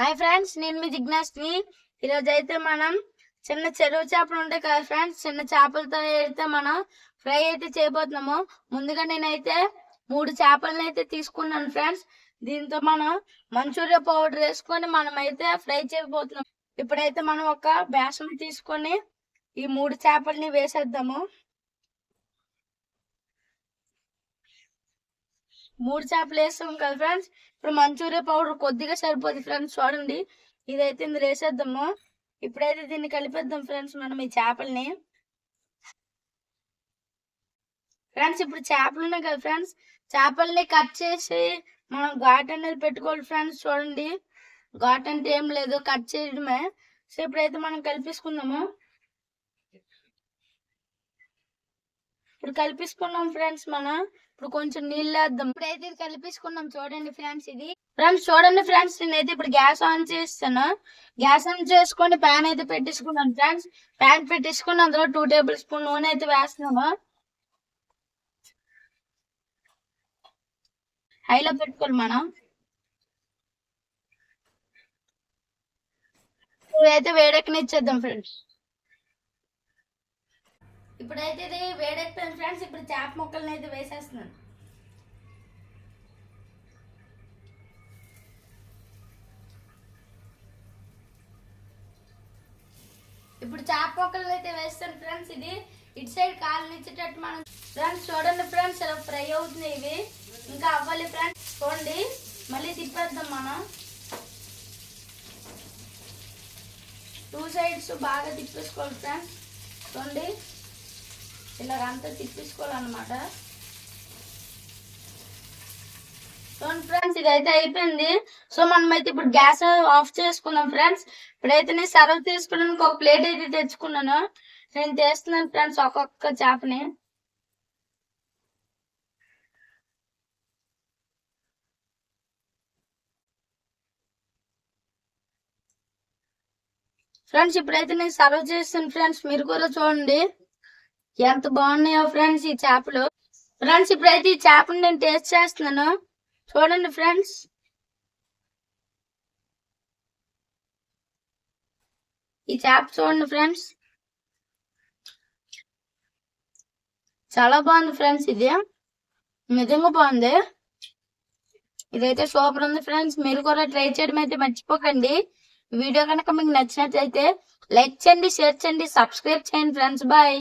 Hi friends నేను మీ జిజ్ఞాస్ని. ఈరోజు అయితే మనం చిన్న చెరువు చేపలు ఉంటాయి కదా ఫ్రెండ్స్ చిన్న చేపలతో అయితే మనం ఫ్రై అయితే చేయబోతున్నాము. ముందుగా నేనైతే మూడు చేపలను అయితే తీసుకున్నాను ఫ్రెండ్స్. దీంతో మనం మంచూరియా పౌడర్ వేసుకొని మనం అయితే ఫ్రై చేయబోతున్నాం. ఇప్పుడైతే మనం ఒక బేసం తీసుకొని ఈ మూడు చేపల్ని వేసేద్దాము. మూడు చేపలు వేస్తాం కదా ఫ్రెండ్స్ ఇప్పుడు మంచూరియా పౌడర్ కొద్దిగా సరిపోతుంది ఫ్రెండ్స్ చూడండి. ఇదైతే ఇందులో వేసేద్దాము. ఇప్పుడైతే దీన్ని కలిపేద్దాం ఫ్రెండ్స్ మనం ఈ చేపల్ని. ఫ్రెండ్స్ ఇప్పుడు చేపలు ఉన్నాయి కదా ఫ్రెండ్స్ చేపల్ని కట్ చేసి మనం ఘాట్ అనేది పెట్టుకోవాలి ఫ్రెండ్స్ చూడండి. ఘాట్ అంటే ఏం లేదు కట్ చేయడమే. సో ఇప్పుడైతే మనం కలిపేసుకుందాము. ఇప్పుడు కలిపిసుకున్నాం ఫ్రెండ్స్ మనం ఇప్పుడు కొంచెం నీళ్ళు వేద్దాం ఇప్పుడైతే ఇది కలిపించుకున్నాం చూడండి ఫ్రెండ్స్ ఇది. ఫ్రెండ్స్ చూడండి ఫ్రెండ్స్ నేనైతే ఇప్పుడు గ్యాస్ ఆన్ చేస్తాను. గ్యాస్ ఆన్ చేసుకొని ప్యాన్ అయితే పెట్టించుకున్నాను ఫ్రెండ్స్. ప్యాన్ పెట్టించుకుని అందులో టూ టేబుల్ స్పూన్ నూనె అయితే వేస్తున్నాము హైలో పెట్టుకోవాలి మనం. ఇదైతే వేడెక్కనిచ్చేద్దాం ఫ్రెండ్స్. ఇప్పుడైతే ఇది వేడెక్కిపోయింది ఫ్రెండ్స్ ఇప్పుడు చేప ముక్కల్ని అయితే వేసేస్తున్నాను. ఇప్పుడు చేప ముక్కలు అయితే వేస్తాను ఫ్రెండ్స్ ఇది ఇటు సైడ్ కాలు ఇచ్చేటట్టు మనం ఫ్రెండ్స్ చూడండి ఫ్రెండ్స్ ఇలా ఫ్రై అవుతుంది ఇవి. ఇంకా అవ్వాలి ఫ్రెండ్స్ చూడండి. మళ్ళీ తిప్పేద్దాం మనం. టూ సైడ్స్ బాగా తిప్పేసుకోవాలి ఫ్రెండ్స్ చూడండి. ఇలాగంతా తిప్పించుకోవాలన్నమాట చూడండి ఫ్రెండ్స్ ఇదైతే అయిపోయింది. సో మనం అయితే ఇప్పుడు గ్యాస్ ఆఫ్ చేసుకుందాం ఫ్రెండ్స్. ఇప్పుడైతే నేను సర్వ్ తీసుకోవడానికి ఒక ప్లేట్ అయితే తెచ్చుకున్నాను. నేను తెస్తున్నాను ఫ్రెండ్స్ ఒక్కొక్క చేపని. ఫ్రెండ్స్ ఇప్పుడైతే నేను సర్వ్ చేస్తాను ఫ్రెండ్స్. మీరు కూడా చూడండి. ఎంత బాగున్నాయో ఫ్రెండ్స్ ఈ చేపలు. ఫ్రెండ్స్ ఇప్పుడైతే ఈ చేపను నేను టేస్ట్ చేస్తున్నాను. చూడండి ఫ్రెండ్స్. ఈ చేప చూడండి ఫ్రెండ్స్. చాలా బాగుంది ఫ్రెండ్స్ ఇది. నిజంగా బాగుంది. ఇదైతే సూపర్ ఉంది ఫ్రెండ్స్. మీరు కూడా ట్రై చేయడం అయితే మర్చిపోకండి. వీడియో కనుక మీకు నచ్చినట్లయితే లైక్ చేయండి షేర్ చేయండి సబ్స్క్రైబ్ చేయండి ఫ్రెండ్స్. బాయ్.